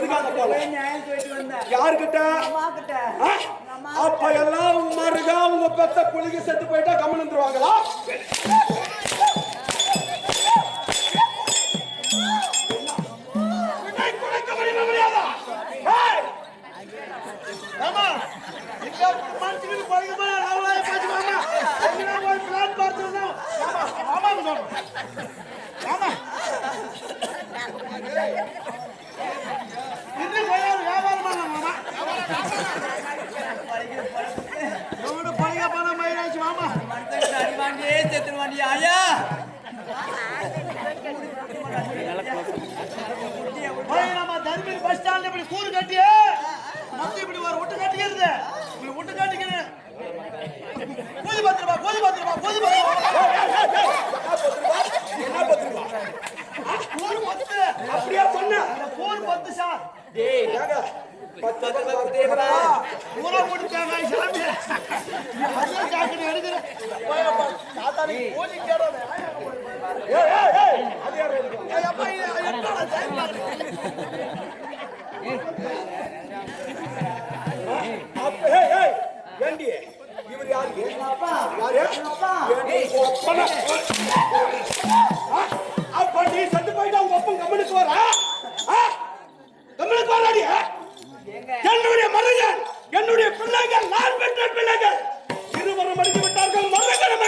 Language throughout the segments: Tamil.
எதுக்காக போல யாருக்கிட்ட? அம்மா கிட்ட ஆ? அப்ப எல்லாம் மருகா உங்க பெத்த புலிக செத்து போயிட்டா கம்மன் வந்துருவாங்களா நம்ம பஸ் ஸ்டாண்ட்ல இப்படி கூறு கட்டி மொத்தம் இப்படி ஒரு விட்டு கட்டிக்கிறது இப்படி விட்டு கட்டிக்கிறது கோதி பத்து ரூபா கோதி பத்து ரூபா கோதி பத்து ரூபா என்ன பத்து ரூபா? கூறு பத்து அப்படியா சொன்ன அந்த கூறு பத்து சார் டேய் ஏங்க, பத்து பத்து ரூபா பத்து ரூபா. ஊரை முடிச்சாங்க சாமி ஜாக்கெட் எடுக்கிறேன் போய் அப்பா, ஏய், ஏய், ஏய், அது யாரு? அப்பா இது என்னடா அப்ப, ஏய்? இவர் யாரு? யாரு? அப்பனா?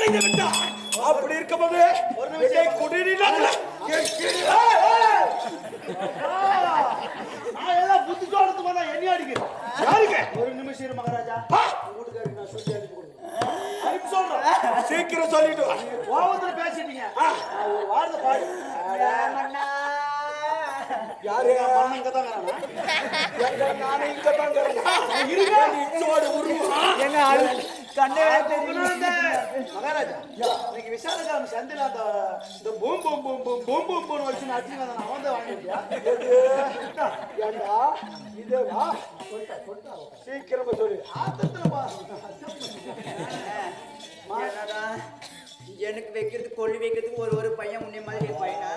மடிந்து விட்டார் அப்படி இருக்கும்போது எல்லாம் புத்தி தோட்டத்துக்கு வந்தா என்ன அடிக்கிறேன். யாருங்க ஒரு நிமிஷம் இரு மகாராஜா. நான் சொல்லி அனுப்பி அனுப்பி சொல்றேன் சீக்கிரம் சொல்லிட்டு. கோபத்துல பேசிட்டீங்க. ஒரு வார்த்தை பாடு யாரு? மன்னங்க தான் எங்க நானே இங்க தான் இச்சோடு உருவம். எங்க ஆளு கண்ணே மகாராஜா. இன்னைக்கு சந்தையில அந்த இந்த boom boom boom boom boom boom boom வச்சு நச்சு நான் வந்து வாங்கிட்டியா ஏண்டா, இதேவா? சீக்கிரமா சொல்லு. ஆத்தத்துல எனக்கு வைக்கிறதுக்கு கொள்ளி வைக்கிறதுக்கு ஒரு ஒரு பையன் உன்னை மாதிரி பையனா?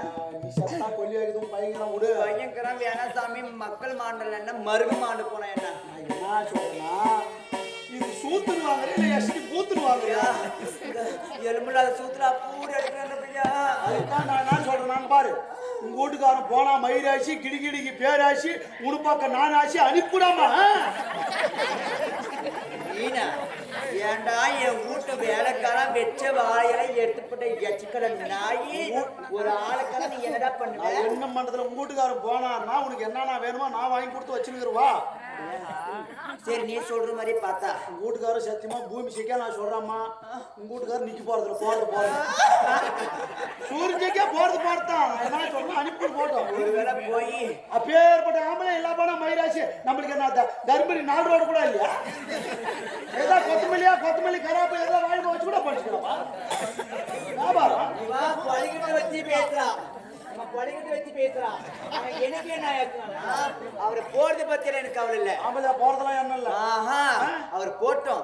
கொல்லி வைக்கிறதும் பையங்களாம் விடு. பையன்கிறான் வேணா சாமி. மக்கள் மாண்டல என்ன? மருகு மாண்டு போனா என்ன? நான் வாங்குறியா இல்ல எஸ்டி பூத்துன்னு வாங்குறியா எலும்புல சூத்துலா பூரி அதுதான் நான் என்ன சொல்றேன். பாரு. உங்க வீட்டுக்காரன் போனா மயிராசி கிடிகிடிக்கு பேராசி உடுப்பாக்க நானாசி அனுப்பிடாம நீனா ஏன்டா என் வீட்டு வேலைக்காரன் வெச்ச வாழையெல்லாம் எடுத்துப்பட்ட எச்சிக்கட நாயி ஒரு நீ என்னடா பண்ணுவ? என்ன பண்றதுல உங்க வீட்டுக்காரன் போனான்னா உனக்கு என்னென்ன வேணுமோ நான் வாங்கி கொடுத்து வச்சுருக்கிறவா சரி நீ சொல்ற மாதிரி பார்த்தா. உங்க வீட்டுக்காரர் சத்தியமா பூமி சிக்கா நான் சொல்றேம்மா. உங்க வீட்டுக்காரர் நிக்க போறதுல போறது போறது சூரியக்கே போறது போறதான் என்ன சொல்றேன் அனுப்பி போட்டோம் ஒருவேளை போய் அப்பேற்பட்ட ஆம்பளை எல்லா போனா மயிராசி நம்மளுக்கு என்ன தர்மபுரி நாடு ரோடு கூட இல்லையா? ஏதா கொத்தமல்லியா கொத்தமல்லி கராப்பு ஏதோ வாங்கி வச்சு கூட பழகிட்டு வச்சு பேசுறான் பழகிட்டு வச்சு பேசுறான் அவன் எனக்கு என்ன அவரை போறது பத்தியில எனக்கு கவலை இல்ல. ஆம்பளை போறதெல்லாம் என்ன இல்ல. ஆஹா அவர் போட்டோம்.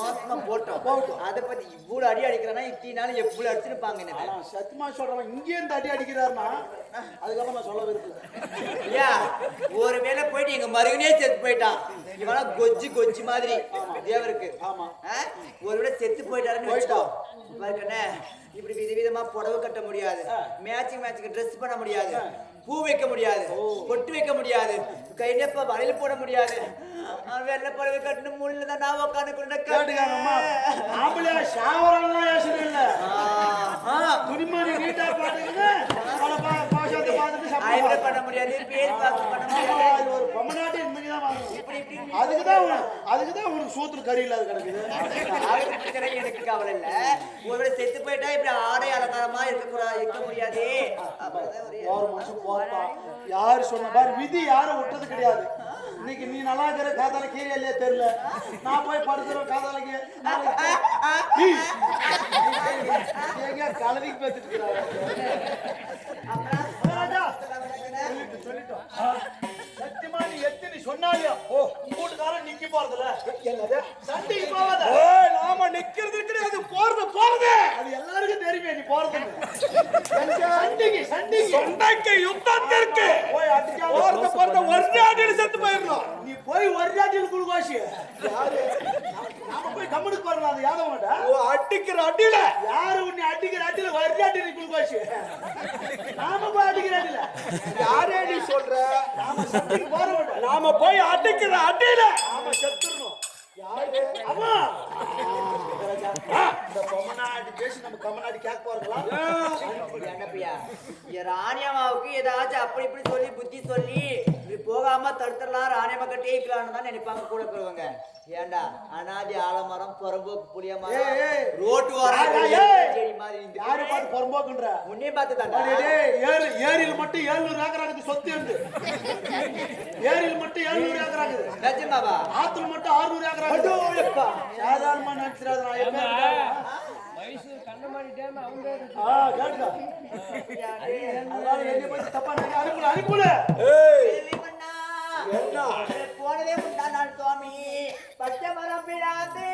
ஆத்மா போட்டோம். போகட்டும். அதை பத்தி இவ்வளவு அடி அடிக்கிறானா இத்தனாலும் எவ்வளவு அடிச்சிருப்பாங்க என்ன சத்தியமா சொல்றவன் இங்கே இருந்து அடி அடிக்கிறாருன்னா அதுக்கப்புறம் நான் சொல்ல விரும்புறேன் ஐயா ஒருவேளை போயிட்டு எங்க மருகனே செத்து போயிட்டான். இவனா கொஜ்ஜி கொஜ்ஜி மாதிரி. தேவருக்கு. ஆமா. ஒருவேளை செத்து போயிட்டாருன்னு பாருக்கண்ணே இப்படி விதவிதமா புடவை கட்ட முடியாது. மேட்சிங் மேட்சிங் ட்ரெஸ் பண்ண முடியாது. பூ வைக்க முடியாது. பொட்டு வைக்க முடியாது. கை நெப்ப வளையல் போட முடியாது. வெள்ளை புடவை கட்டணும் முள்ள தான் நான் உட்காந்து கேட்டுக்காங்கம்மா ஆம்பளையா ஷாவரெல்லாம் யோசனை இல்ல. துணிமணி நீட்டா பாத்துக்கிட்டு பல பா- பாஷாத்தை பார்த்துட்டு ஐப்ரோ சம்பளம் பண்ண முடியாது. பேஸ் வாஷ் பண்ண முடியாது. ஒரு பொம்மநாட்டி இன்னைக்கு தான் இப்படி அதுக்கு தான் உனக்கு அதுக்கு தான் உனக்கு சூத்துல கறி இல்லாத கிடக்குது எனக்கு கவலை இல்ல. ஒருவேளை செத்து போயிட்டா இப்படி ஆடை அலங்காரமா இருக்க கூடாது இருக்க முடியாது ஒரு யாரு சொன்ன பாரு விதி யாரும் விட்டது கிடையாது. இன்னைக்கு நீ நல்லா இருக்கிற காதால கீழே இல்லையா தெரியல. நான் போய் படுக்கிற காதாலைக்கு எங்க கலதிக்கு பேசிட்டு இருக்கிறாரு சத்தியமா நீ எத்தனை சொன்னாலியோ? ஓ கூட்டுக்காரன் நிக்க போறதுல என்னது? சண்டைக்கு போவாத நாம நிக்கிறது கிடையாது போறது போறது அது எல்லாருக்கும் தெரியும் நீ போறது சண்டைக்கு சண்டைக்கு சொண்டைக்கு. யுத்தத்திற்கு. போய் அடிக்காம போறத போறத ஒரு அடியில் செத்து போயிடணும். போய் ஒரு ராட்டியில் குளுக்கோஷ் நாம போய் கம்முனுக்கு போறலாம் அது யாதவ மாட்டா ஓ, அடிக்கிற அடியில. யாரு உன்னை அடிக்கிற அடியில ஒரு குளுக்கோஷ் நாம போய் அடிக்கிற அடியில. யாரே நீ சொல்ற? நாம சண்டைக்கு போற மாட்டோம் நாம போய் அடிக்கிற அடியில. நாம செத்துறணும். அம்மா. இந்த பொம்மநாடி பேசி நம்ம கம்மநாடி கேட்க என் ராணியம்மாவுக்கு ஏதாச்சும் அப்படி இப்படி சொல்லி புத்தி சொல்லி தடுத்துடலாம் ராணியம்மா கிட்டே இருக்கலாம்னு தான் நினைப்பாங்க கூட போடுவாங்க ஏண்டா? அனாதி ஆலமரம் புறம்போக்கு புளிய. மரம் ரோட்டு யாரு பார்த்து பொறம்போக்குன்ற? முன்னே பார்த்து டேய், ஏரி ஏரியில மட்டும் ஏழுநூறு ஏக்கராக்கு சொத்து இருந்து ஏரியில மட்டும் ஏழுநூறு ஏக்கராக்கு நிஜமாவா? ஆத்துல மட்டும் ஆறுநூறு ஏக்கராக்கு சாதாரணமா நினைச்சிடாத நான் எப்ப ஆ, கேட்டுக்கோ. அதனால என்னை பத்தி தப்பா நினைக்க அனுப்புல அனுப்புல போனதே முந்தா நாள் சுவாமி. பச்சை மரம் பிடாதே